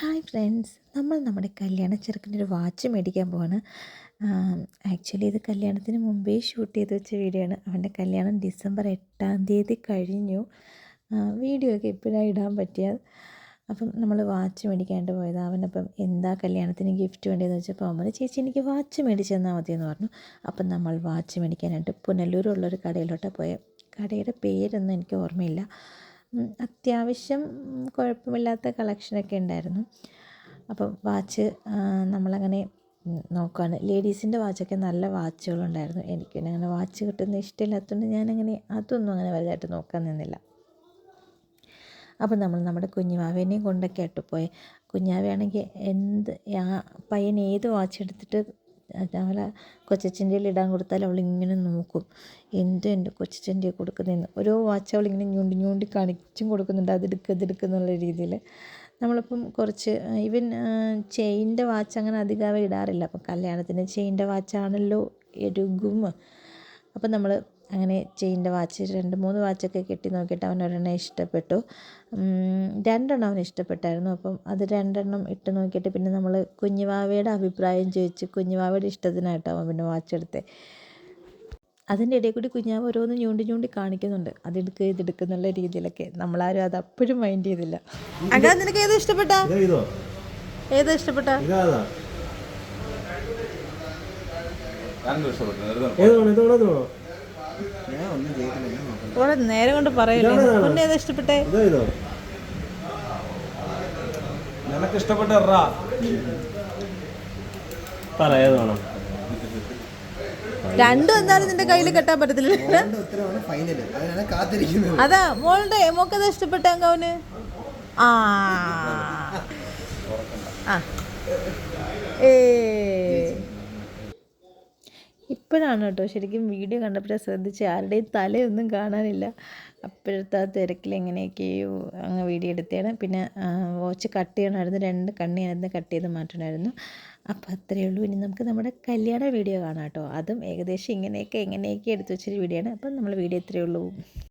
Hi friends നമ്മൾ നമ്മുടെ കല്യാണ ചെറുക്കന്റെ ഒരു വാച്ച് മേടിക്കാൻ പോവാണ്. ആക്ച്വലി ഇത് കല്യാണത്തിന് മുമ്പേ ഷൂട്ട് ചെയ്ത് വെച്ച വീഡിയോ ആണ്. അവന്റെ കല്യാണം ഡിസംബർ എട്ടാം തീയതി കഴിഞ്ഞു. വീഡിയോ ഒക്കെ എപ്പോഴാണ് ഇടാൻ പറ്റിയത് അപ്പം നമ്മൾ വാച്ച് മേടിക്കാണ്ട് പോയത്. അവനപ്പം എന്താ കല്യാണത്തിന് ഗിഫ്റ്റ് വേണ്ടതെന്ന് വെച്ചപ്പോൾ അവൻ ചേച്ചി എനിക്ക് വാച്ച് മേടിച്ച് തന്നാൽ മതിയെന്ന് പറഞ്ഞു. അപ്പം നമ്മൾ വാച്ച് മേടിക്കാനായിട്ട് പുനലൂരുള്ളൊരു കടയിലോട്ടാണ് പോയത് കടയുടെ പേരൊന്നും എനിക്ക് ഓർമ്മയില്ല. അത്യാവശ്യം കുഴപ്പമില്ലാത്ത കളക്ഷനൊക്കെ ഉണ്ടായിരുന്നു. അപ്പം വാച്ച് നമ്മളങ്ങനെ നോക്കുകയാണ് ലേഡീസിന്റെ വാച്ചൊക്കെ നല്ല വാച്ചുകളുണ്ടായിരുന്നു എനിക്ക് പിന്നെ അങ്ങനെ വാച്ച് കിട്ടുന്ന ഇഷ്ടമില്ലാത്തതുകൊണ്ട് ഞാനങ്ങനെ അതൊന്നും അങ്ങനെ വലുതായിട്ട് നോക്കാൻ നിന്നില്ല. അപ്പം നമ്മൾ നമ്മുടെ കുഞ്ഞുമാവേനെയും കൊണ്ടൊക്കെ ആയിട്ട് പോയി. കുഞ്ഞാവയാണെങ്കിൽ എന്ത് പയ്യൻ ഏത് വാച്ച് എടുത്തിട്ട് അവളെ കൊച്ചച്ചന്റെയിൽ ഇടാൻ കൊടുത്താൽ അവളിങ്ങനെ നോക്കും. എന്ത് എന്റെ കൊച്ചച്ചന്റെ കൊടുക്കുന്നതെന്ന്. ഓരോ വാച്ച് അവളിങ്ങനെ ഞൂണ്ടി ഞൂണ്ടി കാണിച്ചും കൊടുക്കുന്നുണ്ട്. അതെടുക്കുക എന്നുള്ള രീതിയിൽ നമ്മളിപ്പം കുറച്ച് ഈവൻ ചെയിന്റെ വാച്ച് അങ്ങനെ അധികം ഇടാറില്ല. അപ്പം കല്യാണത്തിന് ചെയിന്റെ വാച്ചാണല്ലോ എരുകും. അപ്പം നമ്മൾ അങ്ങനെ ചെയിന്റെ വാച്ച് രണ്ട് മൂന്ന് വാച്ചൊക്കെ കെട്ടി നോക്കിയിട്ട് അവൻ ഒരെണ്ണം ഇഷ്ടപ്പെട്ടു രണ്ടെണ്ണം അവന് ഇഷ്ടപ്പെട്ടായിരുന്നു. അപ്പം അത് രണ്ടെണ്ണം ഇട്ട് നോക്കിയിട്ട് പിന്നെ നമ്മൾ കുഞ്ഞുവാവയുടെ അഭിപ്രായം ചോദിച്ച് കുഞ്ഞുവാവയുടെ ഇഷ്ടത്തിനായിട്ടോ അവൻ പിന്നെ വാച്ച് എടുത്തേ. അതിന്റെ ഇടയിൽ കൂടി കുഞ്ഞാവ് ഓരോന്ന് ഞൂണ്ടി ഞൂണ്ടി കാണിക്കുന്നുണ്ട്. അതെടുക്കുക ഇതെടുക്കുക എന്നുള്ള രീതിയിലൊക്കെ. നമ്മളാരും അത് അപ്പോഴും മൈൻഡ് ചെയ്തില്ല. നിനക്ക് ഏതോ ഇഷ്ടപ്പെട്ട? ഏതോ ഇഷ്ടപ്പെട്ട? ഓളെ നേരം കൊണ്ട് പറയല്ലേ? ഇഷ്ടപ്പെട്ടേ ഏതാ ഇഷ്ടപ്പെട്ടെ? നിനക്ക് ഇഷ്ടപ്പെട്ട പറയാതോണം രണ്ടും എന്തായാലും നിന്റെ കയ്യിൽ കെട്ടാൻ പറ്റത്തില്ല. അതാ മോളുടെ മോക്കത് ഇഷ്ടപ്പെട്ട അവന് ആ. ആ. ഏ ഇപ്പോഴാണ് കേട്ടോ ശരിക്കും വീഡിയോ കണ്ടപ്പോൾ ശ്രദ്ധിച്ച് ആരുടെയും തലയൊന്നും കാണാനില്ല. അപ്പോഴത്തെ ആ തിരക്കിൽ എങ്ങനെയൊക്കെയോ അങ്ങ് വീഡിയോ എടുത്തതാണ്. പിന്നെ വാച്ച് കട്ട് ചെയ്യണമായിരുന്നു. രണ്ട് കണ്ണിയായിരുന്നു കട്ട് ചെയ്ത് മാറ്റണമായിരുന്നു. അപ്പോൾ അത്രയേ ഉള്ളൂ. ഇനി നമുക്ക് നമ്മുടെ കല്യാണ വീഡിയോ കാണാം കേട്ടോ. അതും ഏകദേശം ഇങ്ങനെയൊക്കെ എങ്ങനെയൊക്കെ എടുത്തു വെച്ചൊരു വീഡിയോ ആണ്. അപ്പം നമ്മൾ വീഡിയോ ഇത്രയേ ഉള്ളൂ.